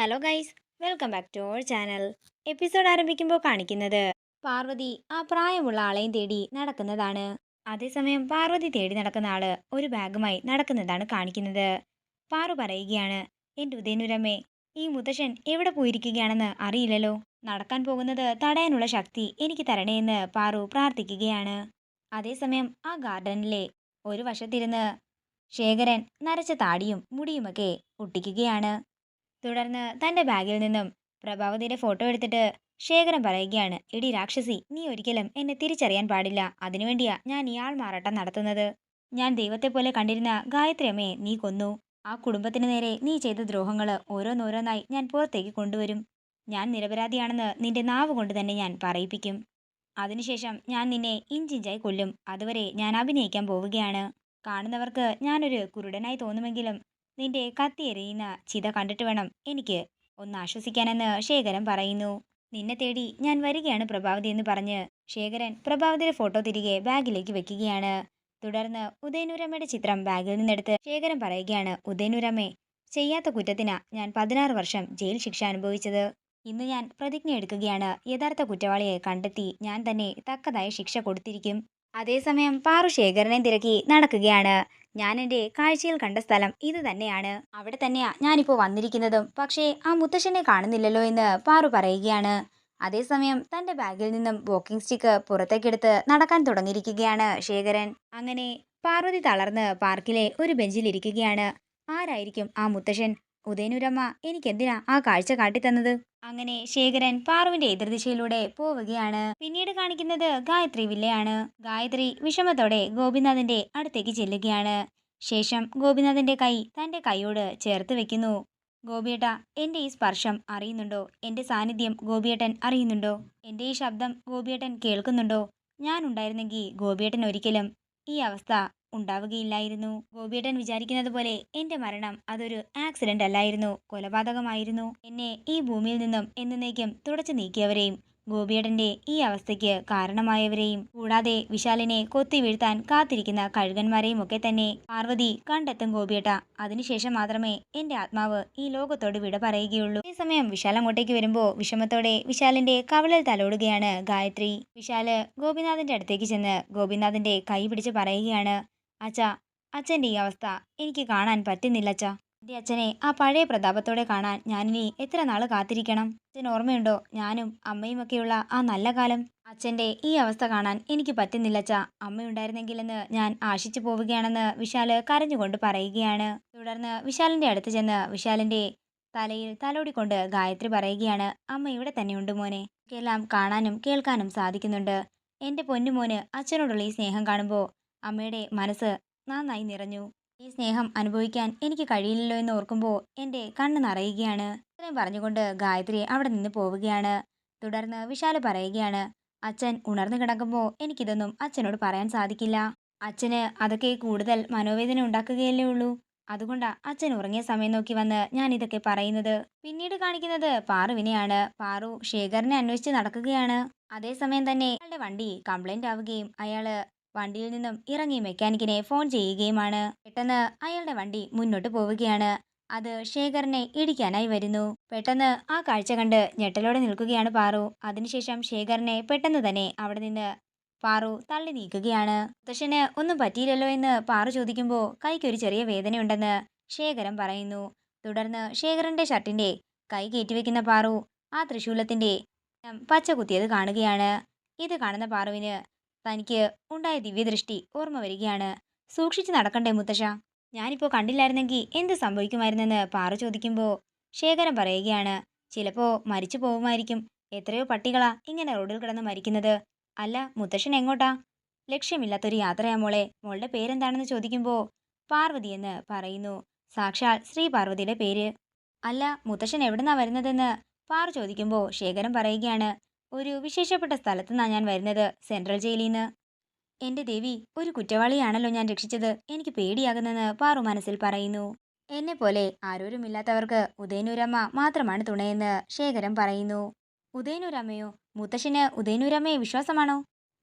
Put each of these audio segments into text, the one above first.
Hello guys welcome back to our channel episode ആരംഭിക്കുമ്പോൾ കാണിക്കുന്നത് പാർവതി ആ പ്രായമുള്ള ആളെയും തേടി നടക്കുന്നതാണ്. അതേസമയം പാർവതി തേടി നടക്കുന്ന ആൾ ഒരു ബാഗുമായി നടക്കുന്നതാണ് കാണിക്കുന്നത്. പാറു പറയുകയാണ് എന്റെ ഉദയനുരമ്മേ ഈ മുത്തശ്ശൻ എവിടെ പോയിരിക്കുകയാണെന്ന് അറിയില്ലല്ലോ. നടക്കാൻ പോകുന്നത് തടയാനുള്ള ശക്തി എനിക്ക് തരണേ എന്ന് പാറു പ്രാർത്ഥിക്കുകയാണ്. അതേസമയം ആ ഗാർഡനിലെ ഒരു വശത്തിരുന്ന് ശേഖരൻ നരച്ച താടിയും മുടിയുമൊക്കെ ഒട്ടിക്കുകയാണ്. തുടർന്ന് തന്റെ ബാഗിൽ നിന്നും പ്രഭാവതിയുടെ ഫോട്ടോ എടുത്തിട്ട് ശേഖരൻ പറയുകയാണ് എടി രാക്ഷസി നീ ഒരിക്കലും എന്നെ തിരിച്ചറിയാൻ പാടില്ല. അതിനുവേണ്ടിയാ ഞാൻ ഇയാൾ മാറാട്ടം നടത്തുന്നത്. ഞാൻ ദൈവത്തെ പോലെ കണ്ടിരുന്ന ഗായത്രി അമ്മയെ നീ കൊന്നു. ആ കുടുംബത്തിന് നേരെ നീ ചെയ്ത ദ്രോഹങ്ങൾ ഓരോന്നോരോന്നായി ഞാൻ പുറത്തേക്ക് കൊണ്ടുവരും. ഞാൻ നിരപരാധിയാണെന്ന് നിന്റെ നാവ് കൊണ്ട് തന്നെ ഞാൻ പറയിപ്പിക്കും. അതിനുശേഷം ഞാൻ നിന്നെ ഇഞ്ചിഞ്ചായി കൊല്ലും. അതുവരെ ഞാൻ അഭിനയിക്കാൻ പോവുകയാണ്. കാണുന്നവർക്ക് ഞാനൊരു കുരുടനായി തോന്നുമെങ്കിലും നിന്റെ കത്തിയെറിയുന്ന ചിത കണ്ടിട്ട് വേണം എനിക്ക് ഒന്ന് ആശ്വസിക്കാനെന്ന് ശേഖരൻ പറയുന്നു. നിന്നെ തേടി ഞാൻ വരികയാണ് പ്രഭാവതി എന്ന് പറഞ്ഞ് ശേഖരൻ പ്രഭാവതിയുടെ ഫോട്ടോ തിരികെ ബാഗിലേക്ക് വെക്കുകയാണ്. തുടർന്ന് ഉദയനൂരമ്മയുടെ ചിത്രം ബാഗിൽ നിന്നെടുത്ത് ശേഖരൻ പറയുകയാണ് ഉദയനൂരമ്മേ ചെയ്യാത്ത കുറ്റത്തിനാ ഞാൻ പതിനാറ് വർഷം ജയിൽ ശിക്ഷ അനുഭവിച്ചത്. ഇന്ന് ഞാൻ പ്രതിജ്ഞ എടുക്കുകയാണ് യഥാർത്ഥ കുറ്റവാളിയെ കണ്ടെത്തി ഞാൻ തന്നെ തക്കതായ ശിക്ഷ കൊടുത്തിരിക്കും. അതേസമയം പാറു ശേഖരനെ തിരക്കി നടക്കുകയാണ്. ഞാൻ എന്റെ കാഴ്ചയിൽ കണ്ട സ്ഥലം ഇത് തന്നെയാണ്. അവിടെ തന്നെയാ ഞാനിപ്പോൾ വന്നിരിക്കുന്നതും. പക്ഷേ ആ മുത്തശ്ശനെ കാണുന്നില്ലല്ലോ എന്ന് പാറു പറയുകയാണ്. അതേസമയം തന്റെ ബാഗിൽ നിന്നും വോക്കിംഗ് സ്റ്റിക്ക് പുറത്തേക്കെടുത്ത് നടക്കാൻ തുടങ്ങിയിരിക്കുകയാണ് ശേഖരൻ. അങ്ങനെ പാർവതി തളർന്ന് പാർക്കിലെ ഒരു ബെഞ്ചിലിരിക്കുകയാണ് ആരായിരിക്കും ആ മുത്തശ്ശൻ? ഉദയനൂരമ്മ എനിക്കെന്തിനാ ആ കാഴ്ച കാട്ടിത്തന്നത്? അങ്ങനെ ശേഖരൻ പാറുവിന്റെ എതിർദിശയിലൂടെ പോവുകയാണ്. പിന്നീട് കാണിക്കുന്നത് ഗായത്രി വില്ലയാണ്. ഗായത്രി വിഷമത്തോടെ ഗോപിനാഥന്റെ അടുത്തേക്ക് ചെല്ലുകയാണ്. ശേഷം ഗോപിനാഥന്റെ കൈ തന്റെ കൈയോട് ചേർത്ത് വെക്കുന്നു. ഗോപിയേട്ട എന്റെ ഈ സ്പർശം അറിയുന്നുണ്ടോ? എന്റെ സാന്നിധ്യം ഗോപിയേട്ടൻ അറിയുന്നുണ്ടോ? എന്റെ ഈ ശബ്ദം ഗോപിയേട്ടൻ കേൾക്കുന്നുണ്ടോ? ഞാൻ ഉണ്ടായിരുന്നെങ്കിൽ ഗോപിയേട്ടൻ ഒരിക്കലും ഈ അവസ്ഥ ഉണ്ടാവുകയില്ലായിരുന്നു. ഗോപിയേട്ടൻ വിചാരിക്കുന്നത് പോലെ എന്റെ മരണം അതൊരു ആക്സിഡന്റ് അല്ലായിരുന്നു. കൊലപാതകമായിരുന്നു. എന്നെ ഈ ഭൂമിയിൽ നിന്നും എന്നേക്കും തുടച്ചു നീക്കിയവരെയും ഗോപിയേട്ടന്റെ ഈ അവസ്ഥയ്ക്ക് കാരണമായവരെയും കൂടാതെ വിശാലിനെ കൊത്തി വീഴ്ത്താൻ കാത്തിരിക്കുന്ന കഴുകന്മാരെയും ഒക്കെ തന്നെ പാർവതി കണ്ടെത്തും ഗോപിയേട്ട. അതിനുശേഷം മാത്രമേ എന്റെ ആത്മാവ് ഈ ലോകത്തോട് വിട പറയുകയുള്ളൂ. സമയം വിശാൽ അങ്ങോട്ടേക്ക് വരുമ്പോ വിഷമത്തോടെ വിശാലിന്റെ കവളിൽ തലോടുകയാണ് ഗായത്രി. വിശാൽ ഗോപിനാഥന്റെ അടുത്തേക്ക് ചെന്ന് ഗോപിനാഥന്റെ കൈ പിടിച്ച് പറയുകയാണ് അച്ഛാ അച്ഛന്റെ ഈ അവസ്ഥ എനിക്ക് കാണാൻ പറ്റുന്നില്ല അച്ഛാ എന്റെ അച്ഛനെ ആ പഴയ പ്രതാപത്തോടെ കാണാൻ ഞാനിനി എത്ര നാൾ കാത്തിരിക്കണം? അച്ഛൻ ഓർമ്മയുണ്ടോ? ഞാനും അമ്മയുമൊക്കെയുള്ള ആ നല്ല കാലം. അച്ഛന്റെ ഈ അവസ്ഥ കാണാൻ എനിക്ക് പറ്റുന്നില്ല അച്ഛാ അമ്മയുണ്ടായിരുന്നെങ്കിലെന്ന് ഞാൻ ആശിച്ചു പോവുകയാണെന്ന് വിശാൽ കരഞ്ഞുകൊണ്ട് പറയുകയാണ്. തുടർന്ന് വിശാലിന്റെ അടുത്ത് ചെന്ന് വിശാലിന്റെ തലയിൽ തലോടിക്കൊണ്ട് ഗായത്രി പറയുകയാണ് അമ്മ ഇവിടെ തന്നെയുണ്ട് മോനെ. എല്ലാം കാണാനും കേൾക്കാനും സാധിക്കുന്നുണ്ട്. എന്റെ പൊന്നുമോന് അച്ഛനോടുള്ള ഈ സ്നേഹം കാണുമ്പോൾ അമ്മയുടെ മനസ്സ് നന്നായി നിറഞ്ഞു. ഈ സ്നേഹം അനുഭവിക്കാൻ എനിക്ക് കഴിയില്ലല്ലോ എന്ന് ഓർക്കുമ്പോൾ എന്റെ കണ്ണ് നിറയുകയാണ്. ഇത്രയും പറഞ്ഞുകൊണ്ട് ഗായത്രി അവിടെ നിന്ന് പോവുകയാണ്. തുടർന്ന് വിശാൽ പറയുകയാണ് അച്ഛൻ ഉണർന്നു കിടക്കുമ്പോൾ എനിക്കിതൊന്നും അച്ഛനോട് പറയാൻ സാധിക്കില്ല. അച്ഛന് അതൊക്കെ കൂടുതൽ മനോവേദന ഉണ്ടാക്കുകയല്ലേ ഉള്ളൂ. അതുകൊണ്ടാ അച്ഛൻ ഉറങ്ങിയ സമയം നോക്കി വന്ന് ഞാൻ ഇതൊക്കെ പറയുന്നത്. പിന്നീട് കാണിക്കുന്നത് പാറുവിനെയാണ്. പാറു ശേഖറിനെ അന്വേഷിച്ച് നടക്കുകയാണ്. അതേസമയം തന്നെ അയാളുടെ വണ്ടി കംപ്ലൈന്റ് ആവുകയും അയാൾ വണ്ടിയിൽ നിന്നും ഇറങ്ങി മെക്കാനിക്കിനെ ഫോൺ ചെയ്യുകയുമാണ്. പെട്ടെന്ന് അയാളുടെ വണ്ടി മുന്നോട്ട് പോവുകയാണ്. അത് ശേഖറിനെ ഇടിക്കാനായി വരുന്നു. പെട്ടെന്ന് ആ കാഴ്ച കണ്ട് ഞെട്ടലോടെ നിൽക്കുകയാണ് പാറു. അതിനുശേഷം ശേഖറിനെ പെട്ടെന്ന് തന്നെ അവിടെ നിന്ന് പാറു തള്ളി നീക്കുകയാണ്. മുത്തശ്ശന് ഒന്നും പറ്റിയില്ലല്ലോ എന്ന് പാറു ചോദിക്കുമ്പോൾ കൈക്കൊരു ചെറിയ വേദനയുണ്ടെന്ന് ശേഖരൻ പറയുന്നു. തുടർന്ന് ശേഖരന്റെ ഷർട്ടിന്റെ കൈ കയറ്റിവെക്കുന്ന പാറു ആ തൃശൂലത്തിന്റെ പച്ച കുത്തിയത് കാണുകയാണ്. ഇത് കാണുന്ന പാറുവിന് തനിക്ക് ഉണ്ടായ ദിവ്യദൃഷ്ടി ഓർമ്മ വരികയാണ്. സൂക്ഷിച്ച് നടക്കണ്ടേ മുത്തശ്ശ? ഞാനിപ്പോൾ കണ്ടില്ലായിരുന്നെങ്കിൽ എന്ത് സംഭവിക്കുമായിരുന്നെന്ന് പാറു ചോദിക്കുമ്പോൾ ശേഖരൻ പറയുകയാണ്. ചിലപ്പോൾ മരിച്ചു പോകുമായിരിക്കും. എത്രയോ പട്ടികളാ ഇങ്ങനെ റോഡിൽ കിടന്ന് മരിക്കുന്നത്. അല്ല മുത്തശ്ശൻ എങ്ങോട്ടാ? ലക്ഷ്യമില്ലാത്തൊരു യാത്രയാ മോളെ. മോളുടെ പേരെന്താണെന്ന് ചോദിക്കുമ്പോൾ പാർവതി എന്ന് പറയുന്നു. സാക്ഷാൽ ശ്രീ പാർവതിയുടെ പേര്. അല്ല മുത്തശ്ശൻ എവിടുന്നാ വരുന്നതെന്ന് പാറു ചോദിക്കുമ്പോൾ ശേഖരൻ പറയുകയാണ്. ഒരു വിശേഷപ്പെട്ട സ്ഥലത്തുനിന്നാണ് ഞാൻ വരുന്നത്. സെൻട്രൽ ജയിലിൽ നിന്ന് എന്റെ ദേവി ഒരു കുറ്റവാളിയാണല്ലോ ഞാൻ രക്ഷിച്ചത്. എനിക്ക് പേടിയാകുന്നെന്ന് പാറു മനസ്സിൽ പറയുന്നു. എന്നെ പോലെ ആരോരുമില്ലാത്തവർക്ക് ഉദയനൂരമ്മ മാത്രമാണ് തുണയെന്ന് ശേഖരൻ പറയുന്നു. ഉദയനൂരമ്മയോ മുത്തശ്ശന് ഉദയനൂരമ്മയെ വിശ്വാസമാണോ?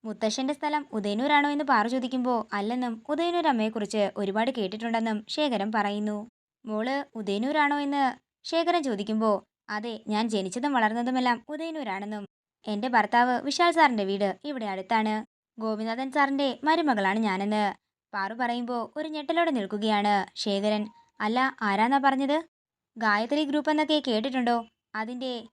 മുത്തശ്ശന്റെ സ്ഥലം ഉദയനൂരാണോ എന്ന് പാറു ചോദിക്കുമ്പോൾ അല്ലെന്നും ഉദയനൂരമ്മയെക്കുറിച്ച് ഒരുപാട് കേട്ടിട്ടുണ്ടെന്നും ശേഖരൻ പറയുന്നു. മോൾ ഉദയനൂരാണോ എന്ന് ശേഖരൻ ചോദിക്കുമ്പോൾ അതെ ഞാൻ ജനിച്ചതും വളർന്നതുമെല്ലാം ഉദയനൂരാണെന്നും എന്റെ ഭർത്താവ് വിശാൽ സാറിന്റെ വീട് ഇവിടെ അടുത്താണ്. ഗോപിനാഥൻ സാറിന്റെ മരുമകളാണ് ഞാനെന്ന്. പാറു പറയുമ്പോൾ ഒരു ഞെട്ടലോടെ നിൽക്കുകയാണ് ശേഖരൻ. അല്ല ആരാന്നാ പറഞ്ഞത്? ഗായത്രി ഗ്രൂപ്പ് എന്നൊക്കെ കേട്ടിട്ടുണ്ടോ? അതിന്റെ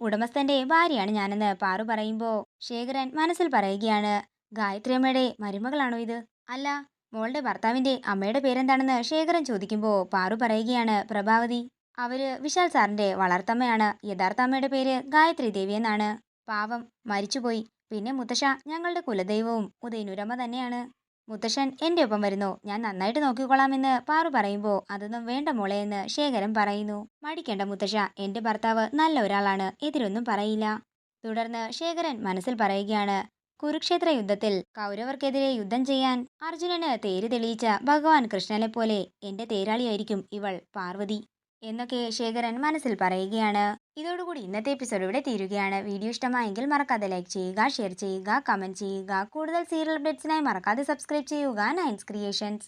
ഉടമസ്ഥന്റെ ഭാര്യയാണ് ഞാനെന്ന് പാറു പറയുമ്പോൾ ശേഖരൻ മനസ്സിൽ പറയുകയാണ്. ഗായത്രി അമ്മയുടെ മരുമകളാണോ ഇത്? അല്ല മോളുടെ ഭർത്താവിന്റെ അമ്മയുടെ പേരെന്താണെന്ന് ശേഖരൻ ചോദിക്കുമ്പോൾ പാറു പറയുകയാണ് പ്രഭാവതി. അവർ വിശാൽ സാറിന്റെ വളർത്തമ്മയാണ്. യഥാർത്ഥ അമ്മയുടെ പേര് ഗായത്രി ദേവി എന്നാണ്. പാവം മരിച്ചുപോയി. പിന്നെ മുത്തശ്ശ ഞങ്ങളുടെ കുലദൈവവും ഉദയനുരമ തന്നെയാണ്. മുത്തശ്ശൻ എന്റെ ഒപ്പം വരുന്നു. ഞാൻ നന്നായിട്ട് നോക്കിക്കൊള്ളാമെന്ന് പാറു പറയുമ്പോൾ അതൊന്നും വേണ്ട മോളെ എന്ന് ശേഖരൻ പറയുന്നു. മടിക്കേണ്ട മുത്തശ്ശ എന്റെ ഭർത്താവ് നല്ല ഒരാളാണ് എതിരൊന്നും പറയില്ല. തുടർന്ന് ശേഖരൻ മനസ്സിൽ പറയുകയാണ് കുരുക്ഷേത്ര യുദ്ധത്തിൽ കൗരവർക്കെതിരെ യുദ്ധം ചെയ്യാൻ അർജുനന് തേര് തെളിയിച്ച ഭഗവാൻ കൃഷ്ണനെ പോലെ എന്റെ തേരാളിയായിരിക്കും ഇവൾ പാർവതി. എന്നൊക്കെ ശേഖരൻ മനസ്സിൽ പറയുകയാണ്. ഇതോടുകൂടി ഇന്നത്തെ എപ്പിസോഡ് ഇവിടെ തീരുകയാണ്. വീഡിയോ ഇഷ്ടമായെങ്കിൽ മറക്കാതെ ലൈക്ക് ചെയ്യുക ഷെയർ ചെയ്യുക കമന്റ് ചെയ്യുക. കൂടുതൽ സീരിയൽ അപ്ഡേറ്റ്സിനായി മറക്കാതെ സബ്സ്ക്രൈബ് ചെയ്യുക. നയൻസ് ക്രിയേഷൻസ്